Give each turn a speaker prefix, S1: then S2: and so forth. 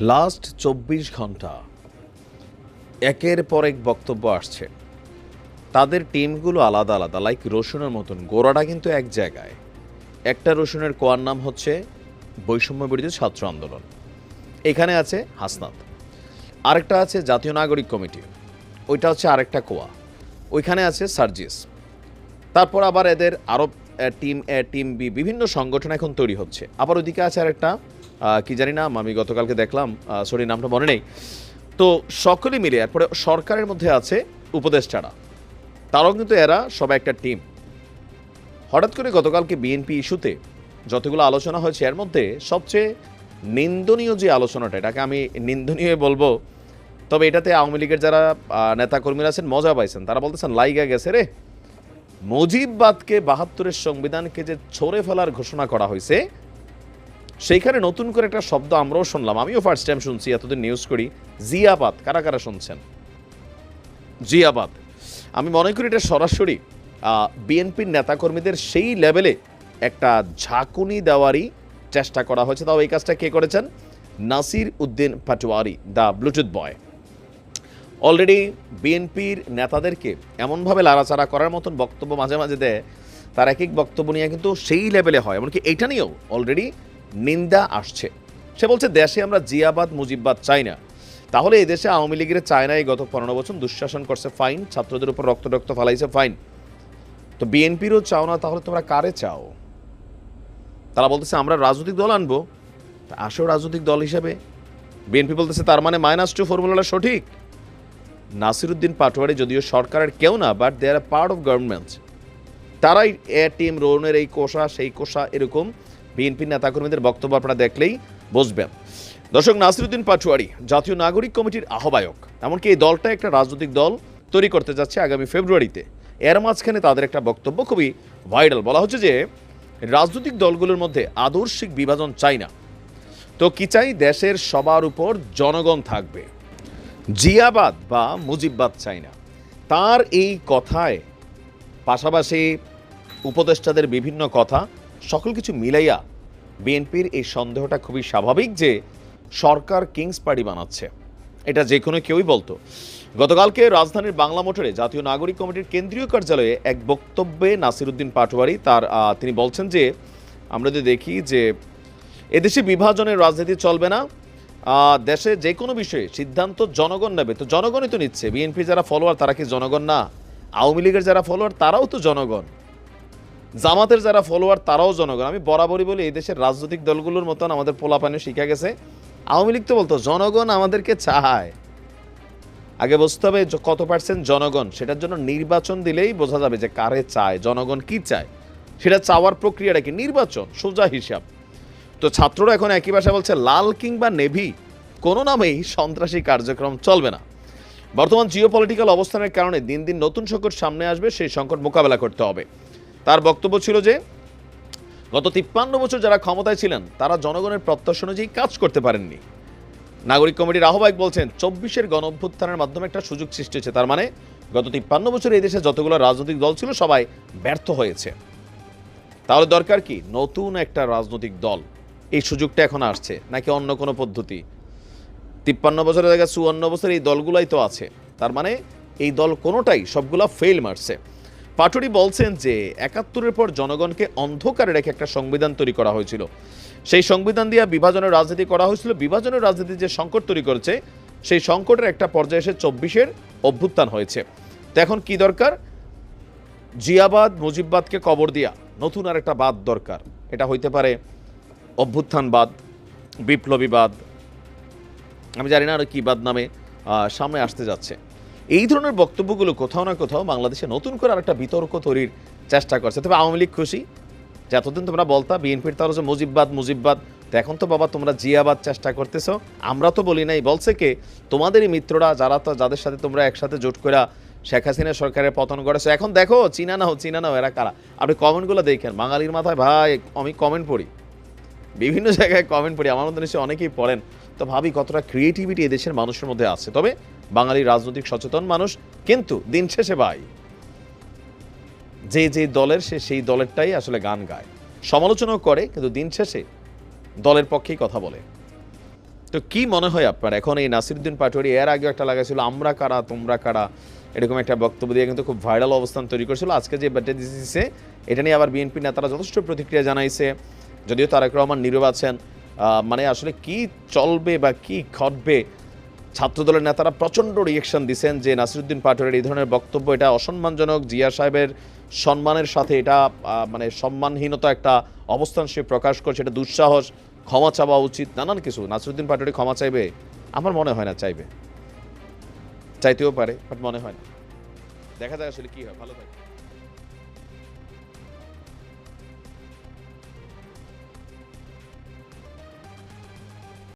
S1: Last চব্বিশ ঘণ্টা। একের পর এক বক্তব্য আসছে। তাদের টিমগুলো আলাদা আলাদা লাইক রসুনের মতন। গোড়াটা কিন্তু এক জায়গায়। একটা রসুনের কোয়ার নাম হচ্ছে বৈষম্য বিরোধী ছাত্র আন্দোলন। এখানে আছে হাসনাত। আরেকটা আছে জাতীয় নাগরিক কমিটি। ওইটা হচ্ছে আরেকটা কোয়া। ওইখানে আছে সার্জিস। তারপর আবার এদের আরব টিম, এ, টিম বি, বিভিন্ন সংগঠন এখন তৈরি হচ্ছে। আবার ওদিকে আছে আরেকটা কি জানি নাম, আমি গতকালকে দেখলাম সরি, নামটা মনে নেই। তো সকলে মিলে, এরপরে সরকারের মধ্যে আছে উপদেষ্টারা তারাও কিন্তু এরা সবাই একটা টিম। হঠাৎ করে গতকালকে বিএনপি ইস্যুতে যতগুলো আলোচনা হয়েছে, এর মধ্যে সবচেয়ে নিন্দনীয় যে আলোচনাটা, এটাকে আমি নিন্দনীয় বলব, তবে এটাতে আওয়ামী লীগের যারা নেতাকর্মীরা আছেন, মজা পাইছেন। তারা বলতেছেন, লাইগা গেছে রে। মুজিববাদকে বাহাত্তরের সংবিধানকে যে ছড়ে ফেলার ঘোষণা করা হয়েছে সেইখানে নতুন করে একটা শব্দ আমরাও শুনলাম। আমিও ফার্স্ট টাইম শুনছি, এতদিন নিউজ করি। জিয়াবাদ, কারা কারা শুনছেন? জিয়াবাদ। আমি মনে করি এটা সরাসরি বিএনপির নেতাকর্মীদের সেই লেভেলে একটা ঝাঁকুনি দেওয়ারই চেষ্টা করা হয়েছে। তাও এই কাজটা কে করেছেন? Nasir Uddin Patwari the Bluetooth boy. Already বিএনপির নেতাদেরকে এমনভাবে লাড়াচাড়া করার মতন বক্তব্য মাঝে মাঝে দেয়, তার এক এক বক্তব্য নিয়ে কিন্তু সেই লেভেলে হয়। এমনকি এইটা নিয়েও অলরেডি নিন্দা আসছে। সে বলছে, দেশে আমরা জিয়াবাদ, মুজিববাদ চাই না। তাহলে এই দেশে আওয়ামী লীগের চায়নায় গত পনেরো বছর দুঃশাসন করছে, ফাইন। ছাত্রদের উপর রক্ত রক্ত ফালাইছে, ফাইন। তো বিএনপিরও চাও না, তাহলে তোমরা কারে চাও? তারা বলতেছে, আমরা রাজনৈতিক দল আনব। তা আসেও রাজনৈতিক দল হিসেবে। বিএনপি বলতেছে, তার মানে মাইনাস টু ফর্মুলাটা সঠিক। নাসিরুদ্দিন পাটোয়ারি যদিও সরকারের কেউ না but they are part of government তারাই এ টিম রোনের এই কোষা, সেই কোষা এরকম। বিএনপি নেতাকর্মীদের বক্তব্য আপনারা দেখলেই বুঝবেন। দর্শক, নাসিরুদ্দিন পাটোয়ারি, জাতীয় নাগরিক কমিটির আহ্বায়ক। এমনকি এই দলটা একটা রাজনৈতিক দল তৈরি করতে যাচ্ছে আগামী ফেব্রুয়ারিতে। এর মাঝখানে তাদের একটা বক্তব্য খুবই ভাইরাল। বলা হচ্ছে যে, রাজনৈতিক দলগুলোর মধ্যে আদর্শিক বিভাজন চাই না। তো কি চাই? দেশের সবার উপর জনগণ থাকবে। জিয়াবাদ বা মুজিববাদ চাই না। তার এই কথায় পাশাপাশি উপদেষ্টাদের বিভিন্ন কথা সকল কিছু মিলাইয়া বিএনপির এই সন্দেহটা খুবই স্বাভাবিক যে সরকার কিংস পার্টি বানাচ্ছে। এটা যে কোনো কেউই বলতো। গতকালকে রাজধানীর বাংলা মোটরে জাতীয় নাগরিক কমিটির কেন্দ্রীয় কার্যালয়ে এক বক্তব্যে নাসিরুদ্দিন পাটোয়ারি তার তিনি বলছেন যে, আমরা যদি দেখি যে এদেশে বিভাজনের রাজনীতি চলবে না দেশে যে কোনো বিষয়ে সিদ্ধান্ত জনগণ নেবে। তো জনগণই তো নিচ্ছে। বিএনপি যারা ফলোয়ার তারা কি জনগণ না? আওয়ামী লীগের যারা ফলোয়ার তারাও তো জনগণ। জামাতের যারা ফলোয়ার তারাও জনগণ। আমি বরাবরই বলি, এই দেশের রাজনৈতিক দলগুলোর মতন আমাদের পোলাপানে শিখা গেছে। আওয়ামী লীগ তো বলতো, জনগণ আমাদেরকে চায়। আগে বুঝতে হবে কত পার্সেন্ট জনগণ, সেটার জন্য নির্বাচন দিলেই বোঝা যাবে যে কারে চায়, জনগণ কি চায়। সেটা চাওয়ার প্রক্রিয়াটা কি? নির্বাচন, সোজা হিসাব। তো ছাত্ররা এখন একই ভাষা বলছে, লাল কিংবা নেভি, কোনো নামেই সন্ত্রাসী কার্যক্রম চলবে না। বর্তমান জিওপলিটিক্যাল অবস্থানের কারণে দিন দিন নতুন সংকট সামনে আসবে, সেই সংকট মোকাবেলা করতে হবে। তার বক্তব্য ছিল যে, গত তিপ্পান্ন বছর যারা ক্ষমতায় ছিলেন, তারা জনগণের প্রত্যাশা অনুযায়ী কাজ করতে পারেননি। নাগরিক কমিটির আহ্বায়ক বলছেন, চব্বিশের গণ অভ্যুত্থানের মাধ্যমে একটা সুযোগ সৃষ্টি হয়েছে। তার মানে গত তিপ্পান্ন বছর এই দেশে যতগুলো রাজনৈতিক দল ছিল, সবাই ব্যর্থ হয়েছে। তাহলে দরকার কি? নতুন একটা রাজনৈতিক দল। এই সুযোগটা এখন আসছে, নাকি অন্য কোনো পদ্ধতি? তিপ্পান্ন বছরের জায়গায় চুয়ান্ন বছর এই দলগুলাই তো আছে। তার মানে এই দল কোনোটাই সবগুলা ফেল মারছে। পাটুরি বলছেন যে একাত্তরের পর জনগণকে অন্ধকারে রেখে একটা সংবিধান তৈরি করা হয়েছিল। সেই সংবিধান দিয়ে বিভাজনের রাজনীতি করা হয়েছিল। বিভাজনের রাজনীতি যে সংকট তৈরি করেছে, সেই সংকটের একটা পর্যায়ে এসে চব্বিশের অভ্যুত্থান হয়েছে। এখন কি দরকার? জিয়াবাদ, মুজিববাদকে কবর দিয়া, নতুন আর একটা বাদ দরকার। এটা হইতে পারে অভ্যুত্থানবাদ, বিপ্লবীবাদ। আমি জানি না আর কি বাদ নামে সামনে আসতে যাচ্ছে। এই ধরনের বক্তব্যগুলো কোথাও না কোথাও বাংলাদেশে নতুন করে আরেকটা বিতর্ক তৈরির চেষ্টা করছে। তবে আওয়ামী লীগ খুশি। যে এতদিন তোমরা বলতা, বিএনপির তার হচ্ছে মুজিববাদ মুজিববাদ। এখন তো বাবা তোমরা জিয়াবাদ চেষ্টা করতেছো। আমরা তো বলি নাই, বলছে কে? তোমাদেরই মিত্ররা, যারা তো যাদের সাথে তোমরা একসাথে জোট করে শেখ হাসিনা সরকারের পতন করেছ এখন দেখো, চিনা নাও চিনা নাও এরা কারা। আপনি কমেন্টগুলো দেখেন। বাঙালির মাথায়, ভাই, আমি কমেন্ট পড়ি। বিভিন্ন জায়গায় কমেন্ট পড়ি। আমার মধ্যে নিশ্চয়ই অনেকেই পড়েন। তো ভাবি কতটা ক্রিয়েটিভিটি এদেশের মানুষের মধ্যে আছে। তবে বাঙালি রাজনৈতিক সচেতন মানুষ, কিন্তু দিন শেষে ভাই। যে যে দলের, সে সেই দলেরটাই আসলে গান গায়। সমালোচনাও করে, কিন্তু দিন শেষে দলের পক্ষেই কথা বলে। তো কি মনে হয় আপনার? এখন এই নাসিরুদ্দিন পাটোয়ারি এর আগে একটা লাগাইছিল, আমরা কারা, তোমরা কারা? এরকম একটা বক্তব্য দিয়ে কিন্তু খুব ভাইরাল অবস্থান তৈরি করেছিল। আজকে যে বার্থডে দিছে এটা নিয়ে আবার বিএনপি নেতারা যথেষ্ট প্রতিক্রিয়া জানাইছে। যদিও তারেক রহমান নীরব আছেন মানে আসলে কি চলবে বা কি ঘটবে ছাত্রদলের নেতারা প্রচণ্ড রিয়েকশন দিচ্ছেন যে নাসিরুদ্দিন পাটোয়ারির এই ধরনের বক্তব্য, এটা অসম্মানজনক। জিয়া সাহেবের সম্মানের সাথে এটা মানে সম্মানহীনতা একটা অবস্থান সে প্রকাশ করছে, এটা দুঃসাহস, ক্ষমা চাওয়া উচিত, নানান কিছু। নাসিরুদ্দিন পাটোয়ারি ক্ষমা চাইবে? আমার মনে হয় না চাইবে। চাইতেও পারে বাট মনে হয় না। দেখা যায় আসলে কি হয়, ভালো থাকে